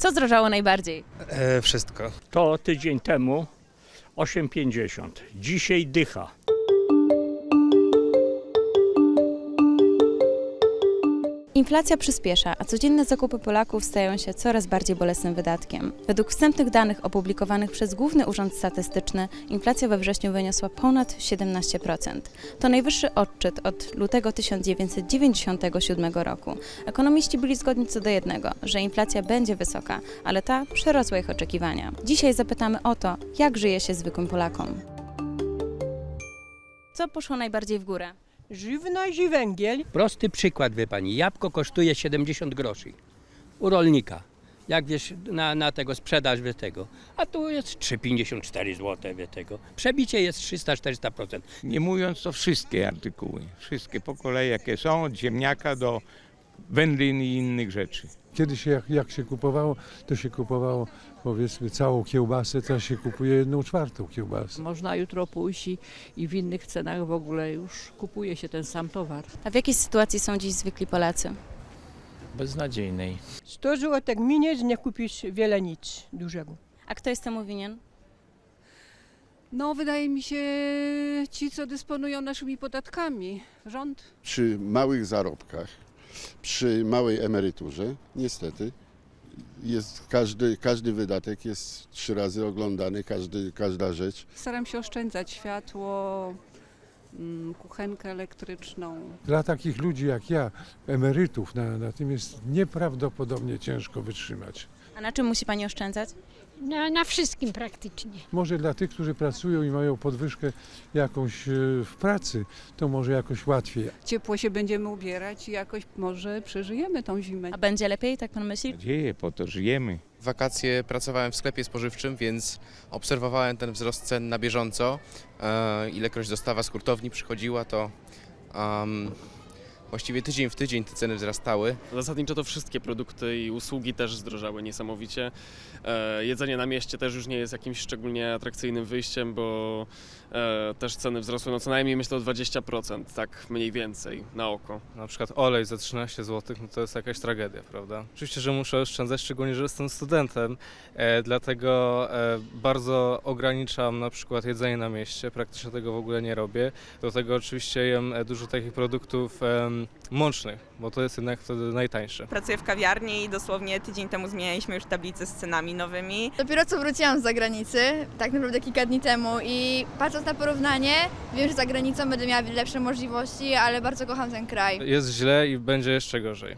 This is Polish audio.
Co zdrożało najbardziej? E, wszystko. To tydzień temu 8,50. Dzisiaj dycha. Inflacja przyspiesza, a codzienne zakupy Polaków stają się coraz bardziej bolesnym wydatkiem. Według wstępnych danych opublikowanych przez Główny Urząd Statystyczny inflacja we wrześniu wyniosła ponad 17%. To najwyższy odczyt od lutego 1997 roku. Ekonomiści byli zgodni co do jednego, że inflacja będzie wysoka, ale ta przerosła ich oczekiwania. Dzisiaj zapytamy o to, jak żyje się zwykłym Polakom. Co poszło najbardziej w górę? Żywność i węgiel. Prosty przykład, wie pani. Jabłko kosztuje 70 groszy u rolnika. Jak wiesz, na, na tego sprzedaż wie tego. A tu jest 3,54 zł wie tego. Przebicie jest 300-400%. Nie mówiąc to wszystkie artykuły, wszystkie po kolei jakie są, od ziemniaka do wędlin i innych rzeczy. Kiedyś jak, jak się kupowało, to się kupowało powiedzmy całą kiełbasę, teraz się kupuje jedną czwartą kiełbasę. Można jutro pójść i, i w innych cenach w ogóle już kupuje się ten sam towar. A w jakiej sytuacji są dziś zwykli Polacy? Beznadziejnej. 100 zł miniec, nie kupisz wiele nic dużego. A kto jest temu winien? No, wydaje mi się, ci, co dysponują naszymi podatkami, rząd. przy małych zarobkach, przy małej emeryturze, niestety, jest każdy, każdy wydatek jest trzy razy oglądany, każdy, każda rzecz. Staram się oszczędzać światło, mm, kuchenkę elektryczną. Dla takich ludzi jak ja, emerytów, na, na tym jest nieprawdopodobnie ciężko wytrzymać. A na czym musi Pani oszczędzać? Na, na wszystkim praktycznie. Może dla tych, którzy pracują i mają podwyżkę jakąś e, w pracy, to może jakoś łatwiej. Ciepło się będziemy ubierać i jakoś może przeżyjemy tą zimę. A będzie lepiej, tak Pan myśli? Nadzieję, po to żyjemy. W wakacje pracowałem w sklepie spożywczym, więc obserwowałem ten wzrost cen na bieżąco. E, ilekroć dostawa z hurtowni przychodziła, to em, właściwie tydzień w tydzień te ceny wzrastały. Zasadniczo to wszystkie produkty i usługi też zdrożały niesamowicie. E, jedzenie na mieście też już nie jest jakimś szczególnie atrakcyjnym wyjściem, bo e, też ceny wzrosły no co najmniej myślę o 20%, tak mniej więcej na oko. Na przykład olej za 13 zł, no to jest jakaś tragedia, prawda? Oczywiście, że muszę oszczędzać, szczególnie, że jestem studentem, e, dlatego e, bardzo ograniczam na przykład jedzenie na mieście, praktycznie tego w ogóle nie robię. Do tego oczywiście jem e, dużo takich produktów em, mącznych, bo to jest jednak wtedy najtańsze. Pracuję w kawiarni i dosłownie tydzień temu zmienialiśmy już tablicę z cenami nowymi. Dopiero co wróciłam z zagranicy, tak naprawdę kilka dni temu i patrząc na porównanie, wiem, że za granicą będę miała lepsze możliwości, ale bardzo kocham ten kraj. Jest źle i będzie jeszcze gorzej.